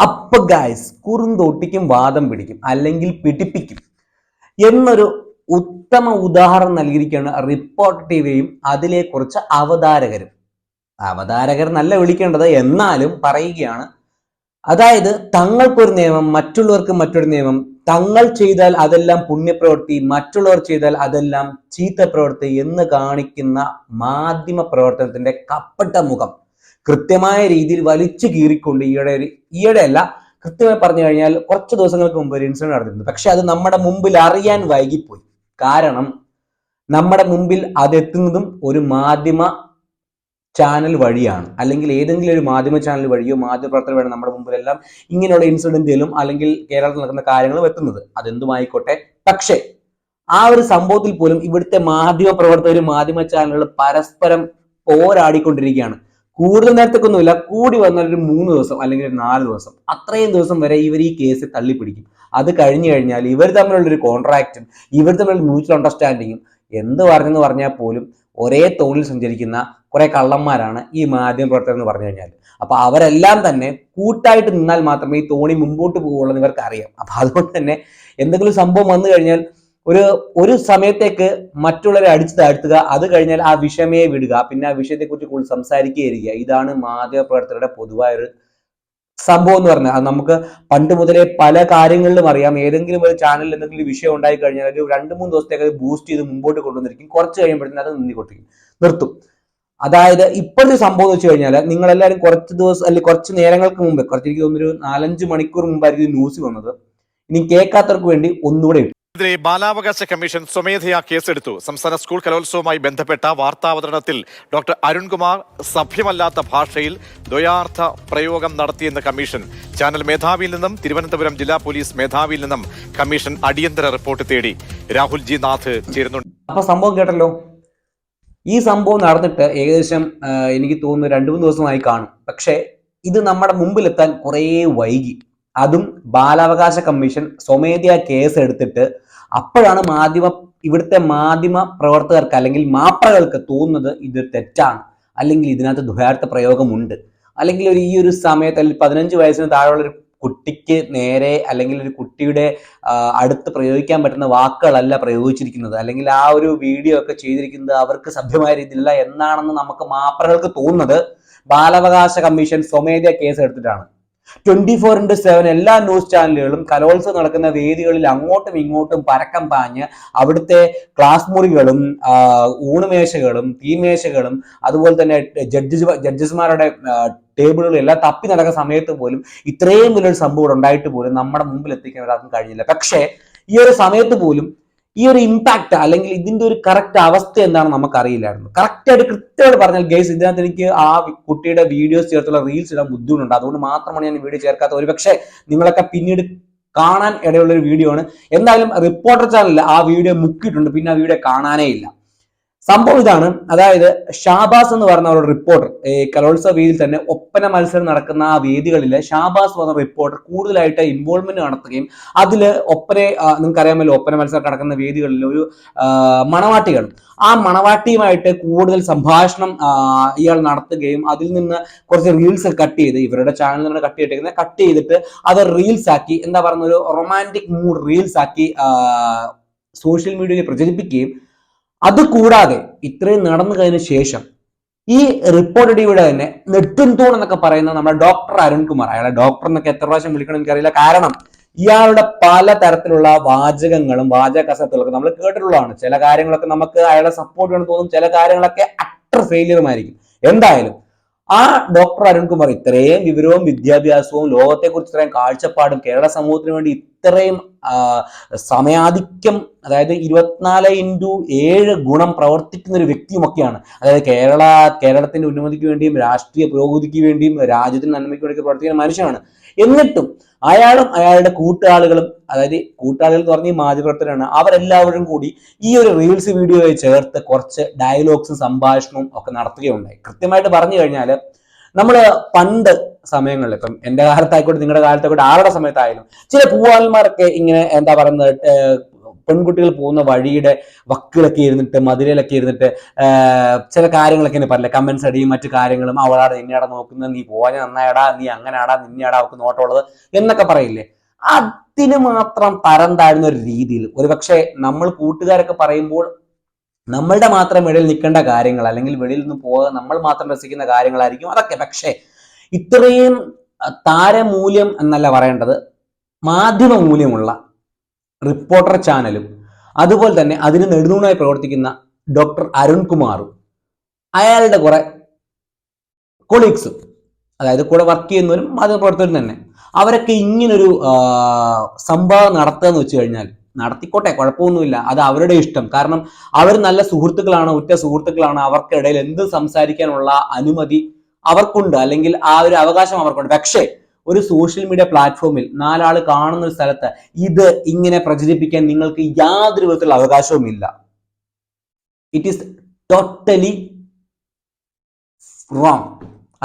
അപ്പൊ ഗായ്സ് കുറുന്തോട്ടിക്കും വാദം പിടിക്കും അല്ലെങ്കിൽ പിടിപ്പിക്കും. എന്നൊരു ഉത്തമ ഉദാഹരണം നൽകിയിരിക്കുകയാണ് റിപ്പോർട്ട് ടി അതിലെ കുറച്ച് അവതാരകരും. അവതാരകർ നല്ല വിളിക്കേണ്ടത് എന്നാലും പറയുകയാണ്. അതായത് തങ്ങൾക്കൊരു നിയമം മറ്റുള്ളവർക്ക് മറ്റൊരു നിയമം. തങ്ങൾ ചെയ്താൽ അതെല്ലാം പുണ്യപ്രവൃത്തി മറ്റുള്ളവർ ചെയ്താൽ അതെല്ലാം ചീത്ത പ്രവൃത്തി എന്ന് കാണിക്കുന്ന മാധ്യമ പ്രവർത്തനത്തിന്റെ കപ്പട്ട മുഖം. കൃത്യമായ രീതിയിൽ വലിച്ചു കീറിക്കൊണ്ട് ഈയിടെ ഈയിടെ അല്ല കൃത്യമായി പറഞ്ഞു കഴിഞ്ഞാൽ കുറച്ച് ദിവസങ്ങൾക്ക് മുമ്പ് ഒരു ഇൻസിഡന്റ് നടന്നിരുന്നു. പക്ഷെ അത് നമ്മുടെ മുമ്പിൽ അറിയാൻ വൈകിപ്പോയി. കാരണം നമ്മുടെ മുമ്പിൽ അതെത്തുന്നതും ഒരു മാധ്യമ ചാനൽ വഴിയാണ്. അല്ലെങ്കിൽ ഏതെങ്കിലും ഒരു മാധ്യമ ചാനൽ വഴിയോ മാധ്യമ പ്രവർത്തകർ വഴി നമ്മുടെ മുമ്പിലെല്ലാം ഇങ്ങനെയുള്ള ഇൻസിഡന്റിലും അല്ലെങ്കിൽ കേരളത്തിൽ നടക്കുന്ന കാര്യങ്ങളും എത്തുന്നത്. അതെന്തുമായിക്കോട്ടെ? പക്ഷേ ആ ഒരു സംഭവത്തിൽ പോലും ഇവിടുത്തെ മാധ്യമ പ്രവർത്തകരും മാധ്യമ ചാനലുകൾ പരസ്പരം പോരാടിക്കൊണ്ടിരിക്കുകയാണ്. കൂടുതൽ നേരത്തേക്കൊന്നുമില്ല. കൂടി വന്നാൽ ഒരു മൂന്ന് ദിവസം അല്ലെങ്കിൽ ഒരു നാല് ദിവസം. അത്രയും ദിവസം വരെ ഇവർ ഈ കേസ് തള്ളിപ്പിടിക്കും. അത് കഴിഞ്ഞു കഴിഞ്ഞാൽ ഇവർ തമ്മിലുള്ള ഒരു കോൺട്രാക്റ്റും ഇവർ തമ്മിലുള്ള മ്യൂച്വൽ അണ്ടർസ്റ്റാൻഡിങ്ങും എന്ത് പറഞ്ഞെന്ന് പറഞ്ഞാൽ പോലും ഒരേ തോണിൽ സഞ്ചരിക്കുന്ന കുറെ കള്ളന്മാരാണ് ഈ മാധ്യമ പ്രവർത്തകർ എന്ന് പറഞ്ഞു കഴിഞ്ഞാൽ. അപ്പൊ അവരെല്ലാം തന്നെ കൂട്ടായിട്ട് നിന്നാൽ മാത്രമേ ഈ തോണി മുമ്പോട്ട് പോകുള്ളൂ എന്ന് ഇവർക്ക് അറിയാം അപ്പൊ അതുകൊണ്ട് തന്നെ എന്തെങ്കിലും സംഭവം വന്നു കഴിഞ്ഞാൽ ഒരു ഒരു സമയത്തേക്ക് മറ്റുള്ളവരെ അടിച്ചു താഴ്ത്തുക അത് കഴിഞ്ഞാൽ ആ വിഷമയെ വിടുക പിന്നെ ആ വിഷയത്തെക്കുറിച്ച് കൂടുതൽ സംസാരിക്കുകയിരിക്കുക ഇതാണ് മാധ്യമപ്രവർത്തകരുടെ പൊതുവായൊരു സംഭവം എന്ന് പറഞ്ഞാൽ. നമുക്ക് പണ്ട് മുതലേ പല കാര്യങ്ങളിലും അറിയാം. ഏതെങ്കിലും ഒരു ചാനലിൽ എന്തെങ്കിലും വിഷയം ഉണ്ടായി കഴിഞ്ഞാൽ ഒരു രണ്ട് മൂന്ന് ദിവസത്തേക്ക് അത് ബൂസ്റ്റ് ചെയ്ത് മുമ്പോട്ട് കൊണ്ടുവന്നിരിക്കും. കുറച്ച് കഴിയുമ്പോഴത്തേക്കും അത് നിന്നി നിർത്തും. അതായത് ഇപ്പോഴത്തെ സംഭവം എന്ന് വെച്ച് കഴിഞ്ഞാൽ നിങ്ങൾ എല്ലാവരും കുറച്ച് ദിവസം അല്ലെങ്കിൽ കുറച്ച് നേരങ്ങൾക്ക് മുമ്പ് കുറച്ച് എനിക്ക് തോന്നുന്നു നാലഞ്ച് മണിക്കൂർ മുമ്പായിരിക്കും ന്യൂസ് വന്നത്. ഇനി കേൾക്കാത്തവർക്ക് വേണ്ടി ഒന്നുകൂടെ ഇട്ടു. ബാലാവകാശ കമ്മീഷൻ സ്വമേധയാ കേസെടുത്തു. സംസ്ഥാന സ്കൂൾ കലോത്സവവുമായി ബന്ധപ്പെട്ട വാർത്താവതരണത്തിൽ ഡോക്ടർ അരുൺകുമാർ സഭ്യമല്ലാത്ത ഭാഷയിൽ ദ്വയാർത്ഥ പ്രയോഗം നടത്തിയെന്ന് കമ്മീഷൻ. ചാനൽ മേധാവിയിൽ നിന്നും തിരുവനന്തപുരം ജില്ലാ പോലീസ് മേധാവിയിൽ നിന്നും കമ്മീഷൻ അടിയന്തര റിപ്പോർട്ട് തേടി. രാഹുൽ ജി നാഥ് ചേരുന്നുണ്ട്. അപ്പൊ സംഭവം കേട്ടല്ലോ? ഈ സംഭവം നടന്നിട്ട് ഏകദേശം എനിക്ക് തോന്നുന്നു രണ്ടു മൂന്ന് ദിവസമായി കാണും. പക്ഷേ ഇത് നമ്മുടെ മുമ്പിലെത്താൻ കുറേ വൈകി. അതും ബാലാവകാശ കമ്മീഷൻ സ്വമേധയാ കേസ് എടുത്തിട്ട് അപ്പോഴാണ് മാധ്യമ ഇവിടുത്തെ മാധ്യമ പ്രവർത്തകർക്ക് അല്ലെങ്കിൽ മാപ്രകൾക്ക് തോന്നുന്നത് ഇത് തെറ്റാണ്. അല്ലെങ്കിൽ ഇതിനകത്ത് ദ്വയാർത്ഥ പ്രയോഗമുണ്ട്. അല്ലെങ്കിൽ ഒരു ഈ ഒരു സമയത്ത് അല്ലെങ്കിൽ പതിനഞ്ച് വയസ്സിന് താഴെയുള്ള ഒരു കുട്ടിക്ക് നേരെ അല്ലെങ്കിൽ ഒരു കുട്ടിയുടെ അടുത്ത് പ്രയോഗിക്കാൻ പറ്റുന്ന വാക്കുകളല്ല പ്രയോഗിച്ചിരിക്കുന്നത്. അല്ലെങ്കിൽ ആ ഒരു വീഡിയോ ഒക്കെ ചെയ്തിരിക്കുന്നത് അവർക്ക് സഭ്യമായ രീതിയിലല്ല എന്നാണെന്ന് നമുക്ക് മാപ്രകൾക്ക് തോന്നുന്നത്. ബാലാവകാശ കമ്മീഷൻ സ്വമേധയാ കേസ് എടുത്തിട്ടാണ് ട്വന്റി ഫോർ ഇന്റു സെവൻ എല്ലാ ന്യൂസ് ചാനലുകളും കലോത്സവം നടക്കുന്ന വേദികളിൽ അങ്ങോട്ടും ഇങ്ങോട്ടും പരക്കം പാഞ്ഞ് അവിടുത്തെ ക്ലാസ് മുറികളും ഊണുമേശകളും തീമേശകളും അതുപോലെ തന്നെ ജഡ്ജസ് ജഡ്ജസ്മാരുടെ ടേബിളുകളും എല്ലാം തപ്പി നടക്കുന്ന സമയത്ത് പോലും ഇത്രയും വലിയൊരു സംഭവം ഉണ്ടായിട്ട് പോലും നമ്മുടെ മുമ്പിൽ എത്തിക്കാൻ ഒരാൾക്കും കഴിഞ്ഞില്ല. പക്ഷേ ഈ ഒരു സമയത്ത് പോലും ഈ ഒരു ഇമ്പാക്ട് അല്ലെങ്കിൽ ഇതിന്റെ ഒരു കറക്റ്റ് അവസ്ഥ എന്താണെന്ന് നമുക്ക് അറിയില്ലായിരുന്നു കറക്റ്റ് ആയിട്ട് കൃത്യമായിട്ട് പറഞ്ഞാൽ ഗൈസ് ഇതിനകത്ത് എനിക്ക് ആ കുട്ടിയുടെ വീഡിയോസ് ചേർത്തുള്ള റീൽസ് ഇടാൻ ബുദ്ധിമുട്ടുണ്ട്. അതുകൊണ്ട് മാത്രമാണ് ഞാൻ വീഡിയോ ചേർക്കാത്ത ഒരു പക്ഷേ നിങ്ങളൊക്കെ പിന്നീട് കാണാൻ ഇടയുള്ള ഒരു വീഡിയോ ആണ്. എന്തായാലും റിപ്പോർട്ടർ ചാനലിൽ ആ വീഡിയോ മുക്കിയിട്ടുണ്ട്. പിന്നെ ആ വീഡിയോ കാണാനേ ഇല്ല. സംഭവം ഇതാണ്. അതായത് ഷാബാസ് എന്ന് പറഞ്ഞ ഒരു റിപ്പോർട്ടർ ഈ കലോത്സവ വേദിയിൽ തന്നെ ഒപ്പന മത്സരം നടക്കുന്ന ആ വേദികളിൽ ഷാബാസ് പറഞ്ഞ റിപ്പോർട്ടർ കൂടുതലായിട്ട് ഇൻവോൾവ്മെന്റ് നടത്തുകയും അതിൽ ഒപ്പന നിങ്ങൾക്ക് അറിയാമല്ലോ ഒപ്പന മത്സരം നടക്കുന്ന വേദികളിൽ ഒരു മണവാട്ടികൾ ആ മണവാട്ടിയുമായിട്ട് കൂടുതൽ സംഭാഷണം ഇയാൾ നടത്തുകയും അതിൽ നിന്ന് കുറച്ച് റീൽസ് കട്ട് ചെയ്ത് ഇവരുടെ ചാനലിൽ നിന്ന് കട്ട് ചെയ്തിരിക്കുന്നത് കട്ട് ചെയ്തിട്ട് അത് റീൽസ് ആക്കി എന്താ പറയുന്ന ഒരു റൊമാന്റിക് മൂഡ് റീൽസ് ആക്കി സോഷ്യൽ മീഡിയയിൽ പ്രചരിപ്പിക്കുകയും അത് കൂടാതെ ഇത്രയും നടന്നു കഴിഞ്ഞ ശേഷം ഈ റിപ്പോർട്ട് ടിവിയുടെ തന്നെ നെട്ടും തൂൺ എന്നൊക്കെ പറയുന്ന നമ്മുടെ ഡോക്ടർ അരുൺകുമാർ അയാളെ ഡോക്ടർ എന്നൊക്കെ എത്ര പ്രാവശ്യം വിളിക്കണം എനിക്കറിയില്ല. കാരണം ഇയാളുടെ പല തരത്തിലുള്ള വാചകങ്ങളും വാചക കസത്തുകളൊക്കെ നമ്മൾ കേട്ടിട്ടുള്ളതാണ്. ചില കാര്യങ്ങളൊക്കെ നമുക്ക് അയാളെ സപ്പോർട്ട് ചെയ്യണം തോന്നും ചില കാര്യങ്ങളൊക്കെ അട്ടർ ഫെയിലിയറുമായിരിക്കും എന്തായാലും ആ ഡോക്ടർ അരുൺകുമാർ ഇത്രയും വിവരവും വിദ്യാഭ്യാസവും ലോകത്തെക്കുറിച്ച് ഇത്രയും കാഴ്ചപ്പാടും കേരള സമൂഹത്തിന് വേണ്ടി ഇത്രയും സമയാധിക്യം അതായത് ഇരുപത്തിനാല് ഇന്റു ഏഴ് ഗുണം പ്രവർത്തിക്കുന്ന ഒരു വ്യക്തിയുമൊക്കെയാണ്. അതായത് കേരള കേരളത്തിന്റെ ഉന്നമതിക്ക് വേണ്ടിയും രാഷ്ട്രീയ പുരോഗതിക്ക് വേണ്ടിയും രാജ്യത്തിന്റെ നന്മയ്ക്ക് വേണ്ടി പ്രവർത്തിക്കുന്ന മനുഷ്യനാണ്. എന്നിട്ടും അയാളും അയാളുടെ കൂട്ടാളികളും അതായത് കൂട്ടാളികൾ എന്ന് പറഞ്ഞ മാധ്യമപ്രവർത്തകരാണ് അവരെല്ലാവരും കൂടി ഈ ഒരു റീൽസ് വീഡിയോയെ ചേർത്ത് കുറച്ച് ഡയലോഗ്സും സംഭാഷണവും ഒക്കെ നടത്തുകയുണ്ടായി. കൃത്യമായിട്ട് പറഞ്ഞു കഴിഞ്ഞാൽ നമ്മൾ പണ്ട് സമയങ്ങളിൽ ഇപ്പം എന്റെ കാലത്തായിക്കോട്ടെ നിങ്ങളുടെ കാലത്തായിക്കോട്ടെ ആരുടെ സമയത്തായാലും ചില പൂവാൽമാരൊക്കെ ഇങ്ങനെ എന്താ പറയുന്നത് പെൺകുട്ടികൾ പോകുന്ന വഴിയുടെ വക്കിലൊക്കെ ഇരുന്നിട്ട് മതിലയിലൊക്കെ ഇരുന്നിട്ട് ചില കാര്യങ്ങളൊക്കെ എന്നെ പറയില്ല കമന്റ്സ് അടിയും മറ്റു കാര്യങ്ങളും അവളാടെ നിന്നെയാടാ നോക്കുന്നത് നീ പോവാൻ നന്നായടാ നീ അങ്ങനെയാടാ നിന്നെയാടാ അവൾക്ക് നോട്ടമുള്ളത് എന്നൊക്കെ പറയില്ലേ? അതിന് മാത്രം തരം താഴ്ന്ന ഒരു രീതിയിൽ ഒരുപക്ഷെ നമ്മൾ കൂട്ടുകാരൊക്കെ പറയുമ്പോൾ നമ്മളുടെ മാത്രം ഇടയിൽ നിൽക്കേണ്ട കാര്യങ്ങൾ അല്ലെങ്കിൽ വെളിയിൽ നിന്ന് പോകാൻ നമ്മൾ മാത്രം രസിക്കുന്ന കാര്യങ്ങളായിരിക്കും അതൊക്കെ. പക്ഷേ ഇത്രയും താരമൂല്യം എന്നല്ല പറയേണ്ടത് മാധ്യമ മൂല്യമുള്ള റിപ്പോർട്ടർ ചാനലും അതുപോലെ തന്നെ അതിന് നെടുതൂണായി പ്രവർത്തിക്കുന്ന ഡോക്ടർ അരുൺകുമാറും അയാളുടെ കുറെ കൊളീഗ്സും അതായത് കൂടെ വർക്ക് ചെയ്യുന്നവരും മാധ്യമപ്രവർത്തകരും തന്നെ അവരൊക്കെ ഇങ്ങനൊരു സംഭവം നടത്തുക എന്ന് വെച്ച് കഴിഞ്ഞാൽ നടത്തിക്കോട്ടെ കുഴപ്പമൊന്നുമില്ല. അത് അവരുടെ ഇഷ്ടം. കാരണം അവർ നല്ല സുഹൃത്തുക്കളാണ് ഉറ്റ സുഹൃത്തുക്കളാണ്. അവർക്കിടയിൽ എന്ത് സംസാരിക്കാനുള്ള അനുമതി അവർക്കുണ്ട്. അല്ലെങ്കിൽ ആ ഒരു അവകാശം അവർക്കുണ്ട്. പക്ഷേ ഒരു സോഷ്യൽ മീഡിയ പ്ലാറ്റ്ഫോമിൽ നാലാൾ കാണുന്ന ഒരു സ്ഥലത്ത് ഇത് ഇങ്ങനെ പ്രചരിപ്പിക്കാൻ നിങ്ങൾക്ക് യാതൊരു വിധത്തിലുള്ള അവകാശവും ഇല്ല. ഇറ്റ് ഈസ് ടോട്ടലി റോങ്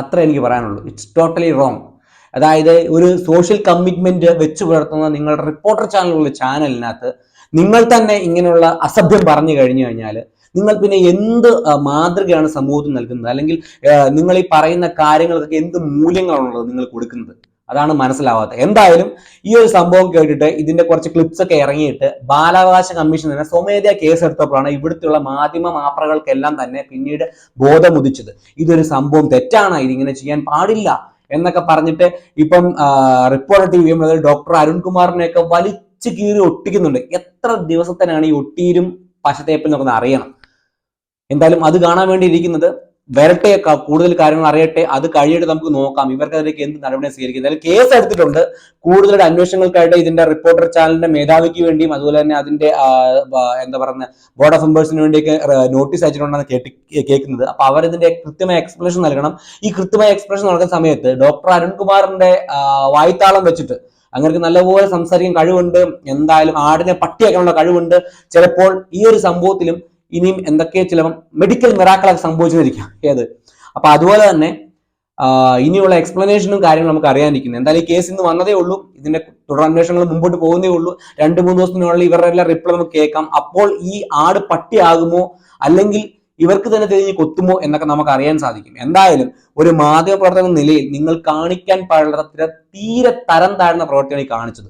അത്ര എനിക്ക് പറയാനുള്ളൂ. ഇറ്റ്സ് ടോട്ടലി റോങ് അതായത് ഒരു സോഷ്യൽ കമ്മിറ്റ്മെന്റ് വെച്ച് പുലർത്തുന്ന നിങ്ങളുടെ റിപ്പോർട്ടർ ചാനലുള്ള ചാനലിനകത്ത് നിങ്ങൾ തന്നെ ഇങ്ങനെയുള്ള അസഭ്യം പറഞ്ഞു കഴിഞ്ഞു കഴിഞ്ഞാൽ നിങ്ങൾ പിന്നെ എന്ത് മാതൃകയാണ് സമൂഹത്തിന് നൽകുന്നത്? അല്ലെങ്കിൽ നിങ്ങൾ ഈ പറയുന്ന കാര്യങ്ങൾക്കൊക്കെ എന്ത് മൂല്യങ്ങളാണുള്ളത് നിങ്ങൾ കൊടുക്കുന്നത്? അതാണ് മനസ്സിലാവാത്തത്. എന്തായാലും ഈ ഒരു സംഭവം കേട്ടിട്ട് ഇതിന്റെ കുറച്ച് ക്ലിപ്സ് ഒക്കെ ഇറങ്ങിയിട്ട് ബാലാവകാശ കമ്മീഷൻ തന്നെ സ്വമേധയാ കേസെടുത്തപ്പോഴാണ് ഇവിടുത്തെയുള്ള മാധ്യമ മാപ്രകൾക്കെല്ലാം തന്നെ പിന്നീട് ബോധമുദിച്ചത്. ഇതൊരു സംഭവം തെറ്റാണ് ഇതിങ്ങനെ ചെയ്യാൻ പാടില്ല എന്നൊക്കെ പറഞ്ഞിട്ട് ഇപ്പം റിപ്പോർട്ട് ടി അതായത് ഡോക്ടർ അരുൺകുമാറിനെയൊക്കെ വലിച്ചു കീറി ഒട്ടിക്കുന്നുണ്ട്. എത്ര ദിവസത്തിനാണ് ഈ ഒട്ടീരും പശത്തേപ്പിൽ എന്നൊക്കെ അറിയണം. എന്തായാലും അത് കാണാൻ വേണ്ടി ഇരിക്കുന്നത് വരട്ടെ കൂടുതൽ കാര്യങ്ങൾ അറിയട്ടെ അത് കഴിയട്ടെ നമുക്ക് നോക്കാം. ഇവർക്കെതിരേക്ക് എന്ത് നടപടി സ്വീകരിക്കും എന്തായാലും കേസ് എടുത്തിട്ടുണ്ട്. കൂടുതൽ അന്വേഷണങ്ങൾക്കായിട്ട് ഇതിന്റെ റിപ്പോർട്ടർ ചാനലിന്റെ മേധാവിക്ക് വേണ്ടിയും അതുപോലെ തന്നെ അതിന്റെ എന്താ പറയുന്ന ബോർഡ് ഓഫ് മെമ്പേഴ്സിന് വേണ്ടിയൊക്കെ നോട്ടീസ് അയച്ചിട്ടുണ്ടെന്ന് കേട്ടി കേൾക്കുന്നത്. അപ്പൊ അവർ ഇതിന്റെ കൃത്യമായ എക്സ്പ്ലനേഷൻ നൽകണം. ഈ കൃത്യമായ എക്സ്പ്ലനേഷൻ നൽകുന്ന സമയത്ത് ഡോക്ടർ അരുൺകുമാറിന്റെ വായ്ത്താളം വെച്ചിട്ട് അങ്ങനെ നല്ലപോലെ സംസാരിക്കാൻ കഴിവുണ്ട്. എന്തായാലും ആടിനെ പട്ടിയാക്കാനുള്ള കഴിവുണ്ട്. ചിലപ്പോൾ ഈ ഒരു സംഭവത്തിലും ഇനിയും എന്തൊക്കെ ചില മെഡിക്കൽ മിറാക്കളൊക്കെ സംഭവിച്ചിരിക്കാം ഏത്? അപ്പൊ അതുപോലെ തന്നെ ഇനിയുള്ള എക്സ്പ്ലനേഷനും കാര്യങ്ങളും നമുക്ക് അറിയാനിരിക്കുന്നു. എന്തായാലും ഈ കേസ് ഇന്ന് വന്നതേ ഉള്ളൂ. ഇതിന്റെ തുടർ അന്വേഷണങ്ങൾ മുമ്പോട്ട് പോകുന്നേ ഉള്ളൂ. രണ്ട് മൂന്ന് ദിവസത്തിനുള്ളിൽ ഇവരുടെ എല്ലാം റിപ്ലൈ നമുക്ക് കേൾക്കാം. അപ്പോൾ ഈ ആട് പട്ടിയാകുമോ? അല്ലെങ്കിൽ ഇവർക്ക് തന്നെ തിരിഞ്ഞ് കൊത്തുമോ? എന്നൊക്കെ നമുക്ക് അറിയാൻ സാധിക്കും. എന്തായാലും ഒരു മാധ്യമ പ്രവർത്തന നിലയിൽ നിങ്ങൾ കാണിക്കാൻ പാടില്ലാത്ത തീരെ തരം താഴ്ന്ന പ്രവർത്തിയാണ് ഈ കാണിച്ചത്.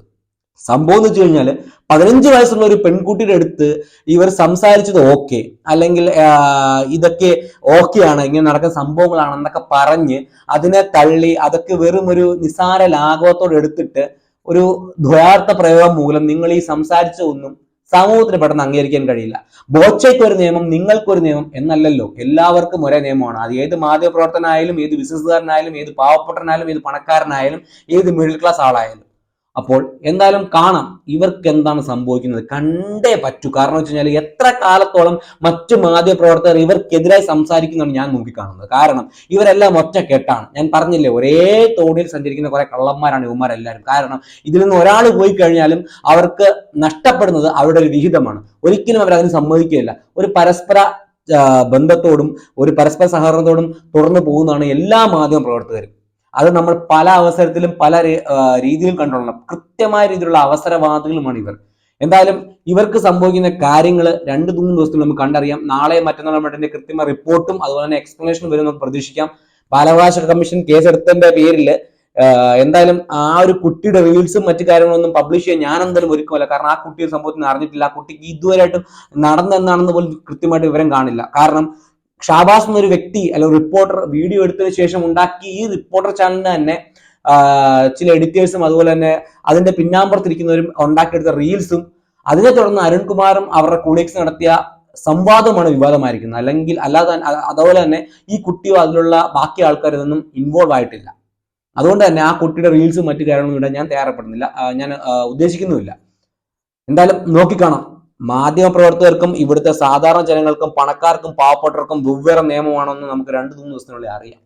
സംഭവം എന്ന് വെച്ച് കഴിഞ്ഞാൽ പതിനഞ്ച് വയസ്സുള്ള ഒരു പെൺകുട്ടിയുടെ അടുത്ത് ഇവർ സംസാരിച്ചത് ഓക്കെ അല്ലെങ്കിൽ ഇതൊക്കെ ആണ്. ഇങ്ങനെ നടക്കുന്ന സംഭവങ്ങളാണ് എന്നൊക്കെ പറഞ്ഞ് അതിനെ തള്ളി അതൊക്കെ വെറും ഒരു നിസാര ലാഘവത്തോടെ എടുത്തിട്ട് ഒരു ദ്വയാർത്ഥ പ്രയോഗം മൂലം നിങ്ങൾ ഈ സംസാരിച്ച ഒന്നും സമൂഹത്തിന് പെട്ടെന്ന് അംഗീകരിക്കാൻ കഴിയില്ല. ബോച്ചയ്ക്ക് ഒരു നിയമം നിങ്ങൾക്കൊരു നിയമം എന്നല്ലല്ലോ. എല്ലാവർക്കും ഒരേ നിയമമാണ്. അത് ഏത് മാധ്യമപ്രവർത്തനായാലും ഏത് ബിസിനസ്സുകാരനായാലും ഏത് പാവപ്പെട്ടനായാലും ഏത് പണക്കാരനായാലും ഏത് മിഡിൽ ക്ലാസ് ആളായാലും. അപ്പോൾ എന്തായാലും കാണാം ഇവർക്ക് എന്താണ് സംഭവിക്കുന്നത്. കണ്ടേ പറ്റൂ. കാരണം വെച്ച് കഴിഞ്ഞാൽ എത്ര കാലത്തോളം മറ്റു മാധ്യമ പ്രവർത്തകർ ഇവർക്കെതിരായി സംസാരിക്കുന്നതാണ് ഞാൻ നോക്കിക്കാണുന്നത്. കാരണം ഇവരെല്ലാം ഒറ്റ കെട്ടാണ് ഞാൻ പറഞ്ഞില്ലേ ഒരേ തോണിയിൽ സഞ്ചരിക്കുന്ന കുറെ കള്ളന്മാരാണ് ഇവന്മാരെല്ലാവരും. കാരണം ഇതിൽ നിന്ന് ഒരാൾ പോയി കഴിഞ്ഞാലും അവർക്ക് നഷ്ടപ്പെടുന്നത് അവരുടെ ഒരു വിഹിതമാണ്. ഒരിക്കലും അവർ അതിന് സമ്മതിക്കുകയില്ല. ഒരു പരസ്പര ബന്ധത്തോടും ഒരു പരസ്പര സഹകരണത്തോടും തുടർന്ന് പോകുന്നതാണ് എല്ലാ മാധ്യമ പ്രവർത്തകരും അത് നമ്മൾ പല അവസരത്തിലും പല രീതിയിലും കണ്ടുകൊള്ളണം. കൃത്യമായ രീതിയിലുള്ള അവസരവാദികളുമാണ് ഇവർ. എന്തായാലും ഇവർക്ക് സംഭവിക്കുന്ന കാര്യങ്ങൾ രണ്ട് മൂന്ന് ദിവസത്തിൽ നമുക്ക് കണ്ടറിയാം. നാളെ മറ്റന്നാൾ മറ്റേ കൃത്യമായ റിപ്പോർട്ടും അതുപോലെ തന്നെ എക്സ്പ്ലനേഷനും വരും നമുക്ക് പ്രതീക്ഷിക്കാം. ബാലാവകാശ കമ്മീഷൻ കേസെടുത്തതിന്റെ പേരിൽ എന്തായാലും ആ ഒരു കുട്ടിയുടെ റീൽസും മറ്റു കാര്യങ്ങളൊന്നും പബ്ലിഷ് ചെയ്യാൻ ഞാൻ എന്തായാലും ഒരുക്കുമല്ല. കാരണം ആ കുട്ടി ഒരു സംഭവത്തിന് അറിഞ്ഞിട്ടില്ല. ആ കുട്ടിക്ക് ഇതുവരെയായിട്ടും നടന്നെന്നാണെന്ന് പോലും കൃത്യമായിട്ട് വിവരം കാണില്ല. കാരണം ഷാബാസ് എന്നൊരു വ്യക്തി അല്ലെങ്കിൽ റിപ്പോർട്ടർ വീഡിയോ എടുത്തതിന് ശേഷം ഉണ്ടാക്കി ഈ റിപ്പോർട്ടർ ചാനലിന് തന്നെ ചില എഡിറ്റേഴ്സും അതുപോലെ തന്നെ അതിന്റെ പിന്നാമ്പുറത്തിരിക്കുന്നവരും ഉണ്ടാക്കിയെടുത്ത റീൽസും അതിനെ തുടർന്ന് അരുൺകുമാറും അവരുടെ കൊളീഗ്സ് നടത്തിയ സംവാദമാണ് വിവാദമായിരിക്കുന്നത്. അല്ലെങ്കിൽ അല്ലാതെ അതുപോലെ തന്നെ ഈ കുട്ടിയോ അതിലുള്ള ബാക്കി ആൾക്കാർ ഇതൊന്നും ഇൻവോൾവ് ആയിട്ടില്ല. അതുകൊണ്ട് തന്നെ ആ കുട്ടിയുടെ റീൽസും മറ്റു കാര്യങ്ങളും ഇടാൻ ഞാൻ തയ്യാറപ്പെടുന്നില്ല ഞാൻ ഉദ്ദേശിക്കുന്നുമില്ല. എന്തായാലും നോക്കിക്കാണാം. മാധ്യമ പ്രവർത്തകർക്കും ഇവിടുത്തെ സാധാരണ ജനങ്ങൾക്കും പണക്കാർക്കും പാവപ്പെട്ടവർക്കും വെവ്വേറെ നിയമമാണെന്ന് നമുക്ക് രണ്ട് മൂന്ന് ദിവസത്തിനുള്ളിൽ അറിയാം.